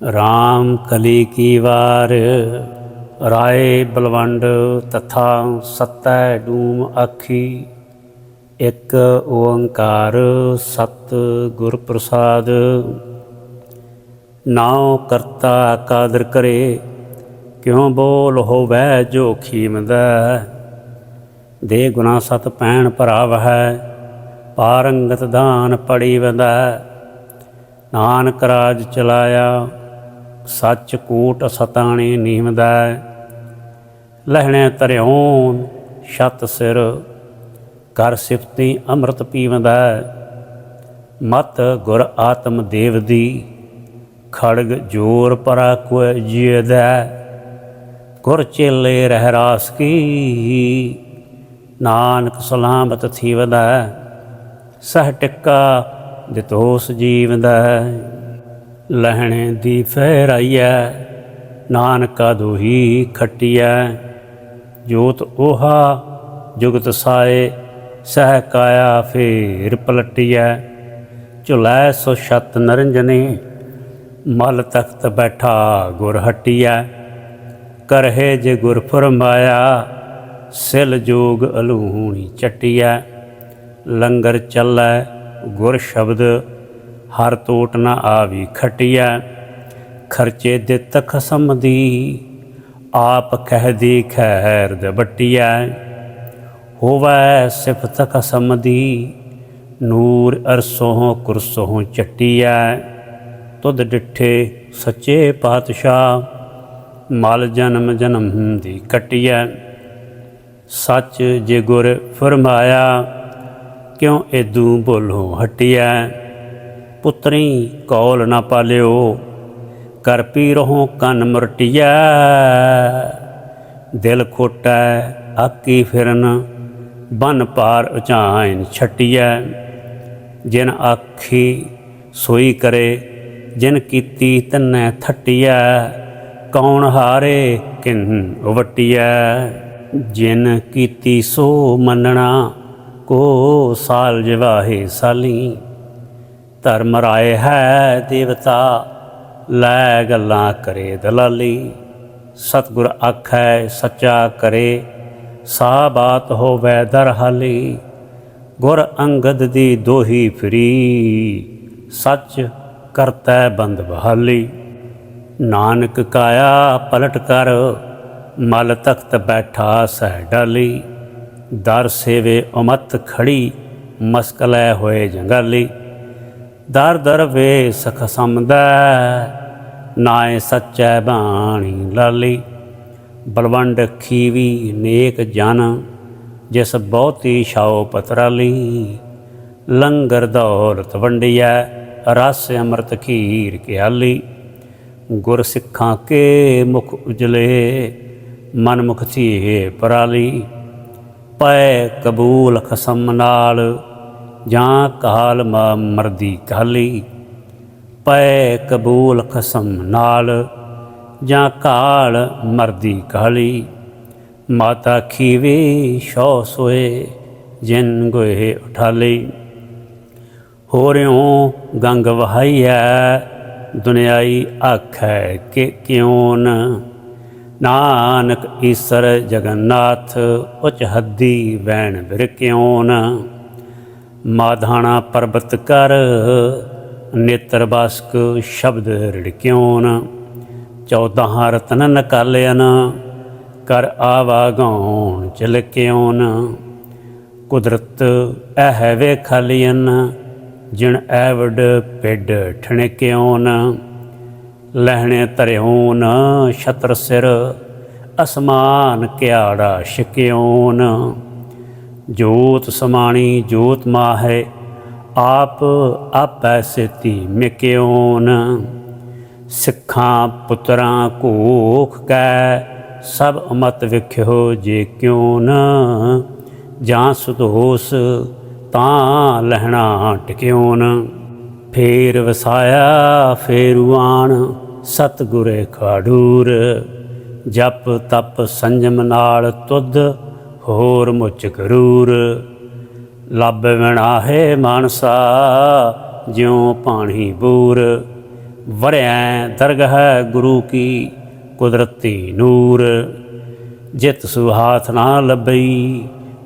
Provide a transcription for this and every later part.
ਰਾਮ ਕਲੀ ਕੀ ਵਾਰ? ਰਾਏ ਬਲਵੰਡ ਤਥਾ ਸਤੈ ਡੂਮ ਆਖੀ। ਇੱਕ ਓੰਕਾਰ ਸਤ ਗੁਰ ਪ੍ਰਸਾਦ ਨਾਉ ਕਰਤਾ ਕਾਦਰ ਕਰੇ, ਕਿਉ ਬੋਲ ਹੋਵੈ ਜੋ ਖੀਮਦਾ? ਦੇ ਗੁਨਾ ਸਤ ਪੈਣ ਭਰਾਵ ਹੈ ਪਾਰੰਗਤ ਦਾਨ ਪੜੀ ਵੰਦਾ। ਨਾਨਕ ਰਾਜ ਚਲਾਇਆ ਸੱਚ ਕੂਟ ਸਤਾਣੇ ਨੀਵਦਾ ਲਹਿਣੇ ਧਰਿਉਨ ਛਤ ਸਿਰ ਕਰ ਸਿਫਤੀ ਅੰਮ੍ਰਿਤ ਪੀਵਦਾ ਮਤ ਗੁਰ ਆਤਮ ਦੇਵ ਦੀ, ਖੜਗ ਜੋਰ ਪਰਾ ਕੋ ਜੀਦਾ ਗੁਰ ਚੇਲੇ ਰਹਿ ਰਾਸ ਕੀ, ਨਾਨਕ ਸਲਾਮਤ ਥੀਵਦਾ ਸਹ ਟਿੱਕਾ ਦਿਤੋਸ ਜੀਵਦਾ ਲਹਿਣੇ ਦੀ ਫਹਿਰਾਈਐ, ਨਾਨਕਾ ਦੋਹੀ ਖਟਿਐ। ਜੋਤ ਓਹਾ, ਜੁਗਤ ਸਾਏ ਸਹਿ ਕਾਇਆ ਫੇਰ ਪਲਟਿਐ। ਝੁਲੈ ਸੋ ਛਤ ਨਰੰਜਨੇ, ਮਲ ਤਖਤ ਬੈਠਾ ਗੁਰ ਹਟਿਐ। ਕਰਹੇ ਜੇ ਗੁਰ ਫਰਮਾਇਆ ਸਿਲ ਜੋਗ ਅਲੂਣੀ ਚਟਿਐ। ਲੰਗਰ ਚੱਲੈ ਗੁਰ ਸ਼ਬਦ ਹਰ ਟੋਟ ਨਾ ਆਵੀ ਖਟਿਐ, ਖਰਚੇ ਦਿੱਤ ਖਸਮ ਦੀ ਆਪ ਕਹਿ ਦੀ ਖੈਰ ਦਬਟਿਐ ਹੋਵੇ ਸਿਫਤ ਖਸਮ ਦੀ ਨੂਰ ਅਰਸੋਂ ਕੁਰਸੋਂ ਚਟਿਐ। ਤੁਧ ਡਿਠੇ ਸੱਚੇ ਪਾਤਸ਼ਾਹ, ਮਲ ਜਨਮ ਜਨਮ ਦੀ ਕਟਿਐ। ਸੱਚ ਜੇ ਗੁਰ ਫਰਮਾਇਆ, ਕਿਉਂ ਏਦੂ ਬੋਲੋ ਹਟਿਐ? ਪੁੱਤਰੀ, ਕੌਲ ਨਾ ਪਾਲਿਓ, ਕਰ ਪੀ ਰਹੋ ਕੰਨ ਮਰਟਿਆ ਦਿਲ ਖੋਟੈ, ਆਕੀ ਫਿਰਨ, ਬਨ ਪਾਰ ਉਚਾਇਨ ਛਟਿਐ। ਜਿਨ ਆਖੀ ਸੋਈ ਕਰੇ, ਜਿਨ ਕੀਤੀ ਤਨੈ ਥਟਿਐ, ਕੌਣ ਹਾਰੇ ਕਿਨ ਵਟਿਐ। ਜਿਨ ਕੀਤੀ ਸੋ ਮੰਨਣਾ, ਕੋ ਸਾਲ ਜਵਾਹੇ ਸਾਲੀ। ਧਰਮ ਰਾਏ ਹੈ ਦੇਵਤਾ, ਲੈ ਗੱਲਾਂ ਕਰੇ ਦਲਾਲੀ। ਸਤਿਗੁਰ ਆਖੈ, ਸੱਚਾ ਕਰੇ ਸਾ ਬਾਤ ਹੋਵੈ ਦਰਹਾਲੀ। ਗੁਰ ਅੰਗਦ ਦੀ ਦੋਹੀ ਫਰੀ, ਸੱਚ ਕਰਤੈ ਬੰਦ ਬਹਾਲੀ। ਨਾਨਕ ਕਾਇਆ ਪਲਟ ਕਰ, ਮਲ ਤਖਤ ਬੈਠਾ ਸਹਿ ਡਾਲੀ। ਦਰ ਸੇਵੇ ਉਮਤ ਖੜੀ, ਮਸਕਲੇ ਹੋਏ ਜੰਗਾਲੀ। ਦਰ ਦਰ ਵੇ ਸਖ ਸਮਦਾ ਨਾਏ ਸੱਚੈ ਬਾਣੀ ਲਾਲੀ। ਬਲਵੰਡ ਖੀਵੀ ਨੇਕ ਜਨ, ਜਿਸ ਬਹੁਤੀ ਛਾਉ ਪਤਰਾਲੀ। ਲੰਗਰ ਦੌਲਤ ਵੰਡਿਐ, ਰਸ ਅੰਮ੍ਰਿਤ ਖੀਰ ਕਿਆਲੀ। ਗੁਰ ਸਿੱਖਾਂ ਕੇ ਮੁਖ ਉਜਲੇ ਮਨ ਮੁਖ ਥੀਏ ਪਰਾਲੀ। ਪੈ ਕਬੂਲ ਖਸਮ ਨਾਲ ਜਾਂ ਕਾਲ ਮ ਮਰਦੀ ਕਾਲੀ ਪੈ ਕਬੂਲ ਖਸਮ ਨਾਲ, ਜਾਂ ਕਾਲ ਮਰਦੀ ਕਾਲੀ ਮਾਤਾ ਖੀਵੇ ਸ਼ੋ ਸੋਏ, ਜਿਨ ਗੋਏ ਉਠਾਲੀ। ਹੋ ਰਿਓ ਗੰਗ ਵਹਾਈਐ, ਦੁਨਿਆਈ ਆਖੈ ਕਿ ਕਿਉਂ ਨਾਨਕ ਈਸਰ ਜਗਨਨਾਥ, ਉਚ ਹੱਦੀ ਵੈਣ ਬਿਰ ਕਿਉ ਨ ਮਾਧਾਣਾ ਪਰਬਤ ਕਰ, ਨੇਤਰ ਬਾਸਕ ਸ਼ਬਦ ਰਿੜਕਿਓਨ ਨ 14 ਰਤਨ ਨਕਾਲਿਆਨ ਕਰ ਆਵਾ ਗਾਉਣ ਕਿਉ ਨ ਕੁਦਰਤ ਐ ਵੇ ਖਾਲੀਨ ਜਿਣ ਐਵਡ ਪਿੱਡ ਠਣਕਿਉ ਲਹਿਣੇ ਧਰਿਉ ਨ ਛਤਰ ਸਿਰ, ਅਸਮਾਨ ਕਿਆੜਾ ਛਕਿਉ ਜੋਤ ਸਮਾਣੀ ਜੋਤ ਮਾਹੈ, ਆਪ ਆਪੈ ਸੇਤੀ ਮਿਕਿਉ ਸਿੱਖਾਂ ਪੁੱਤਰਾਂ ਕੋਖ ਕੈ, ਸਭ ਅਮਤ ਵਿਖਿਓ ਜੇ ਕਿਉ ਨ ਜਾਂ ਸੁਦੋਸ ਤਾਂ ਲਹਿਣਾ ਟਿਕਿਉ ਨ ਫੇਰ ਵਸਾਇਆ ਫੇਰੂਆਣ ਸਤਗੁਰੇ ਖਾੜੂਰ ਜਪ ਤਪ ਸੰਜਮ ਨਾਲ ਤੁਧ ਹੋਰ ਮੁਚ ਕਰੂਰ। ਲੱਭ ਵਿਣਾ ਮਾਨਸਾ, ਜਿਉ ਪਾਣੀ ਬੂਰ। ਵਰਿਆ ਦਰਗਹ ਗੁਰੂ ਕੀ ਕੁਦਰਤੀ ਨੂਰ। ਜਿਤ ਸੁਹਾਥ ਨਾ ਲੱਭਈ,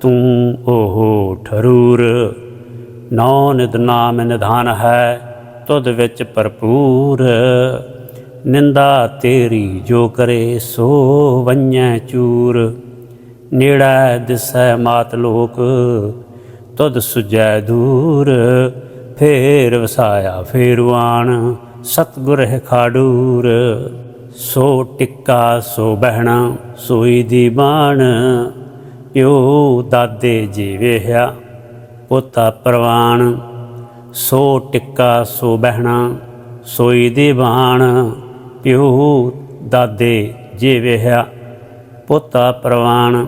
ਤੂੰ ਓਹੋ ਠਰੂਰ। ਨੌ ਨਿਦ ਨਾਮ ਨਿਧਾਨ ਹੈ ਤੁਧ ਵਿੱਚ ਭਰਪੂਰ। ਨਿੰਦਾ ਤੇਰੀ ਜੋ ਕਰੇ ਸੋ ਵੰਨੈ ਚੂਰ। ਨੇੜਾ ਦਿਸੈ ਮਾਤ ਲੋਕ, ਤੁਧ ਸੁਜੈ ਦੂਰ, ਫੇਰ ਵਸਾਇਆ ਫੇਰਵਾਨ ਸਤਗੁਰ ਹੈ ਖਾਡੂਰ। ਸੋ ਟਿੱਕਾ, ਸੋ ਬਹਿਣਾ, ਸੋਈ ਦੀ ਬਾਣ, ਪਿਓ ਦਾਦੇ ਜੀਵੇਹਿਆ ਪੋਤਾ ਪ੍ਰਵਾਨ ਸੋ ਟਿੱਕਾ, ਸੋ ਬਹਿਣਾ, ਸੋਈ ਦੀ ਬਾਣ, ਪਿਓ ਦਾਦੇ ਜੀਵੇਹਿਆ ਪੋਤਾ ਪ੍ਰਵਾਨ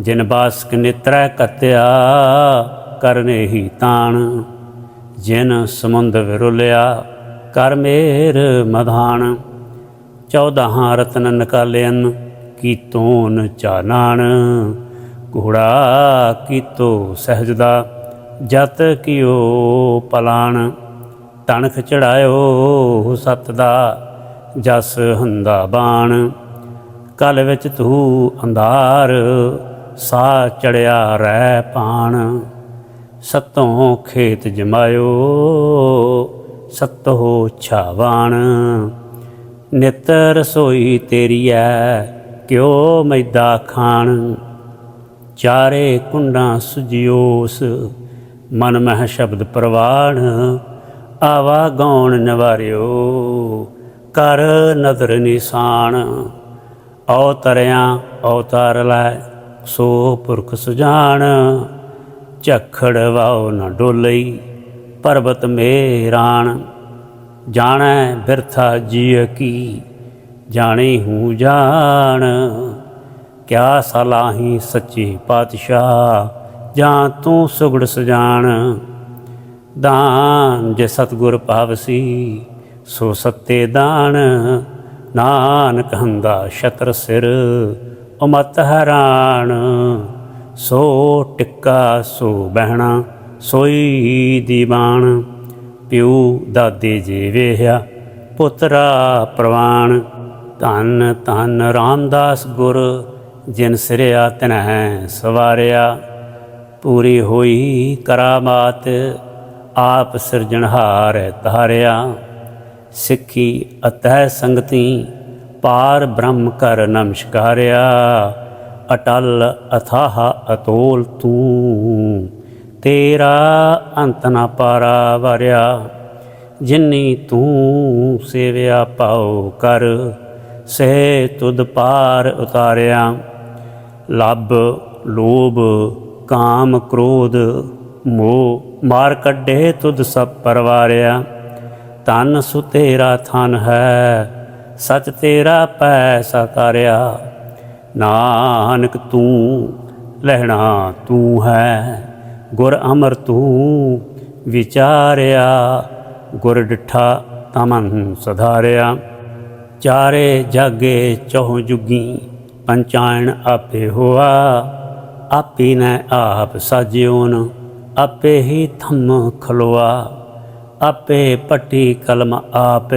ਜਿਨ ਬਾਸਕ ਨਿਤਰੈ ਕਤਿਆ ਕਰਨੇ ਹੀ ਤਾਣ। ਜਿਨ ਸਮੁੰਦ ਵਿਰੁਲਿਆ ਕਰ ਮੇਰ ਮਧਾਨ ਚੌਦਾਹਾਂ ਰਤਨ ਨਿਕਾਲਿਆਨ ਕੀਤੋਨ ਚਾਨਾਣ ਘੋੜਾ ਕੀਤੋ ਸਹਿਜਦਾ, ਜਤ ਕਿਓ ਪਲਾਣ। ਤਣਖ ਚੜਾਇਓ ਸਤ ਦਾ ਜਸ ਹੰਦਾ ਬਾਣ। ਕਲ ਵਿੱਚ ਤੂੰ ਅੰਧਾਰ ਸਾ ਚੜਿਆ ਰਹਿ ਪਾਣ, ਸਤੋਂ ਖੇਤ ਜਮਾਇਓ, ਸਤੋ ਛਾਵਾਣ। ਨਿਤ ਰਸੋਈ ਤੇਰੀ ਐ, ਕਿਉ ਮੈਦਾ ਖਾਣ। ਚਾਰੇ ਕੁੰਡਾਂ ਸੁਜਿਓਸ, ਮਨ ਮਹਿ ਸ਼ਬਦ ਪ੍ਰਵਾਣ। ਆਵਾ ਗਾਉਣ ਨਵਾਰਿਓ, ਕਰ ਨਦਰ ਨਿਸ਼ਾਨ। ਅਵਤਰਿਆ ਅਵਤਾਰ ਲੈ ਸੋ ਪੁਰਖ ਸੁਜਾਨ, ਝਖੜ ਵਾਉ ਨ ਡੋਲਈ, ਪਰਬਤ ਮੇਰਾਣ ਜਾਣੈ ਬਿਰਥਾ ਜੀਅ ਕੀ, ਜਾਣੇ ਹੂੰ ਜਾਣ। ਕਿਆ ਸਲਾਹੀ ਸੱਚੇ ਪਾਤਸ਼ਾਹ, ਜਾਂ ਤੂੰ ਸੁਗੜ ਸਜਾਣ ਦਾਨ ਜੇ ਸਤਗੁਰ ਪਾਵਸੀ, ਸੋ ਸੱਤੇ ਦਾਨ। ਨਾਨਕ ਹੰਦਾ ਛਤਰ ਸਿਰ ਉਮਤ ਹੈਰਾਨ। ਸੋ ਟਿੱਕਾ ਸੋ ਬਹਿਣਾ, ਸੋਈ ਦੀਵਾਨ। ਪਿਉ ਦਾਦੇ ਜੀ ਵੇਹਿਆ, ਪੁੱਤਰਾ ਪ੍ਰਵਾਨ। ਧੰਨ ਧੰਨ ਰਾਮਦਾਸ ਗੁਰ, ਜਿਨ ਸਿਰਿਆ ਤਨਹਿ ਸਵਾਰਿਆ। ਪੂਰੀ ਹੋਈ ਕਰਾਮਾਤ, ਆਪ ਸਿਰਜਣਹਾਰ ਧਾਰਿਆ। ਸਿੱਖੀ ਅਤਹਿ ਸੰਗਤੀ ਪਾਰ ਬ੍ਰਹਮ ਕਰ ਨਮਸਕਾਰਿਆ, ਅਟਲ ਅਥਾਹ ਅਤੋਲ ਤੂੰ। ਤੇਰਾ ਅੰਤ ਨਾ ਪਾਰਾ ਵਰਿਆ, ਜਿਨੀ ਤੂੰ ਸੇਵਿਆ ਪਾਉ ਕਰ, ਸਹਿ ਤੁਧ ਪਾਰ ਉਤਾਰਿਆ। ਲੱਭ, ਲੋਭ, ਕਾਮ, ਕ੍ਰੋਧ, ਮੋਹ, ਮਾਰ ਕੱਢੇ ਤੁਧ ਸਭ ਪਰਵਾਰਿਆ। ਤਨ ਸੁ ਤੇਰਾ ਥਨ ਹੈ ਸਚ ਤੇਰਾ ਪੈ ਸਕਾਰਿਆ ਨਾਨਕ ਤੂੰ ਲਹਿਣਾ ਤੂੰ ਹੈ, ਗੁਰ ਅਮਰ ਤੂੰ ਵਿਚਾਰਿਆ। ਗੁਰ ਡਿਠਾ ਤਮਨ ਸੁਧਾਰਿਆ। ਚਾਰੇ ਜਾਗੇ ਚਹੁ ਜੁਗੀ, ਪੰਚਾਇਣ ਆਪੇ ਹੋਆ। ਆਪੀ ਨੇ ਆਪ ਸਾਜਿਓਨ, ਆਪੇ ਹੀ ਥੰਮ ਖਲੋਆ। ਆਪੇ ਪੱਟੀ ਕਲਮ ਆਪ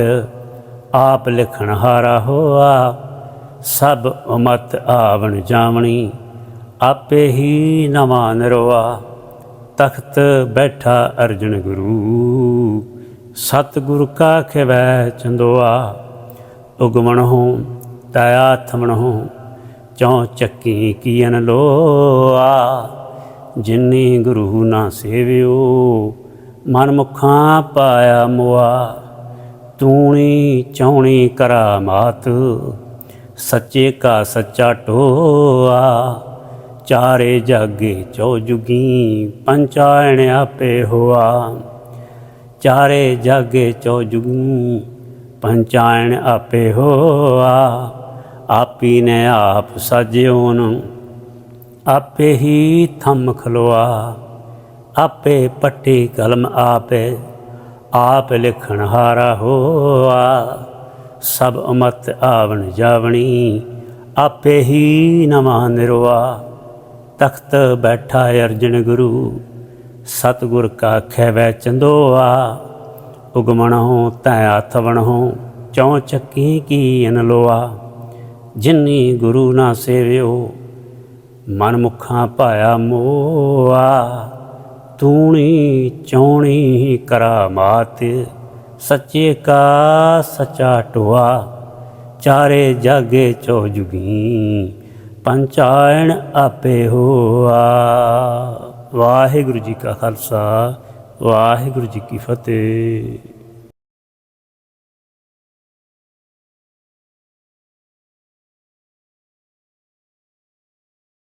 ਆਪ ਲਿਖਣ ਹਾਰਾ ਹੋਆ, ਸਭ ਉਮਤ ਆਵਣ ਜਾਵਣੀ, ਆਪੇ ਹੀ ਨਵਾਂ ਨਰਵਾ ਤਖਤ ਬੈਠਾ ਅਰਜਨ ਗੁਰੂ, ਸਤਗੁਰ ਕਾ ਖਿਵੈ ਚੰਦੋਆ। ਉਗਮਣ ਹੋ ਤਾਇਆ ਥਮਣ ਹੋ, ਚੌ ਚੱਕੀ ਕੀਨ ਲੋਆ। ਜਿਨੀ ਗੁਰੂ ਨਾ ਸੇਵਿਓ, ਮਨ ਮੁਖਾਂ ਪਾਇਆ ਮੁਆ। ਤੂਣੀ ਚੌਣੀ ਕਰਾਮਾਤ ਸੱਚੇ ਕਾ ਸੱਚਾ ਟੋਆ ਚਾਰੇ ਜਾਗੇ ਚੌ ਜੁਗੀ ਪੰਚਾਇਣ ਆਪੇ ਹੋਆ। ਚਾਰੇ ਜਾਗੇ ਚੌ ਜੁਗੀ ਪੰਚਾਇਣ ਆਪੇ ਹੋਆ। ਆਪੀ ਨੇ ਆਪ ਸਾਜਿਓ ਨੂੰ, ਆਪੇ ਹੀ ਥੰਮ ਖਲੋਆ। ਆਪੇ ਪੱਟੀ ਕਲਮ ਆਪੇ ਆਪ ਲਿਖਣ ਹਾਰਾ ਹੋਆ, ਸਭ ਉਮਤ ਆਵਣ ਜਾਵਣੀ, ਆਪੇ ਹੀ ਨਵਾਂ ਨਿਰਵਾ ਤਖਤ ਬੈਠਾ ਅਰਜਨ ਗੁਰੂ, ਸਤਗੁਰ ਕਾ ਖੈਵੈ ਚੰਦੋਆ। ਉਗਮਣਹੁ ਤੈ ਆਥਵਣਹੁ ਚੌ ਚੱਕੀ ਕੀ ਅਨਲੋਆ। ਜਿਨੀ ਗੁਰੂ ਨਾ ਸੇਵਿਓ, ਮਨ ਮੁਖਾਂ ਪਾਇਆ ਮੋਆ। ਤੂਣੀ ਚੌਣੀ ਕਰਾਮਾਤ ਸੱਚੇ ਕਾ ਸਚਾ ਟੁਆ, ਚਾਰੇ ਜਾਗੇ ਚੋ ਜੁਗੀ, ਪੰਚਾਇਣ ਆਪੇ ਹੋਆ। ਵਾਹਿਗੁਰੂ ਜੀ ਕਾ ਖਾਲਸਾ, ਵਾਹਿਗੁਰੂ ਜੀ ਕੀ ਫਤਿਹ।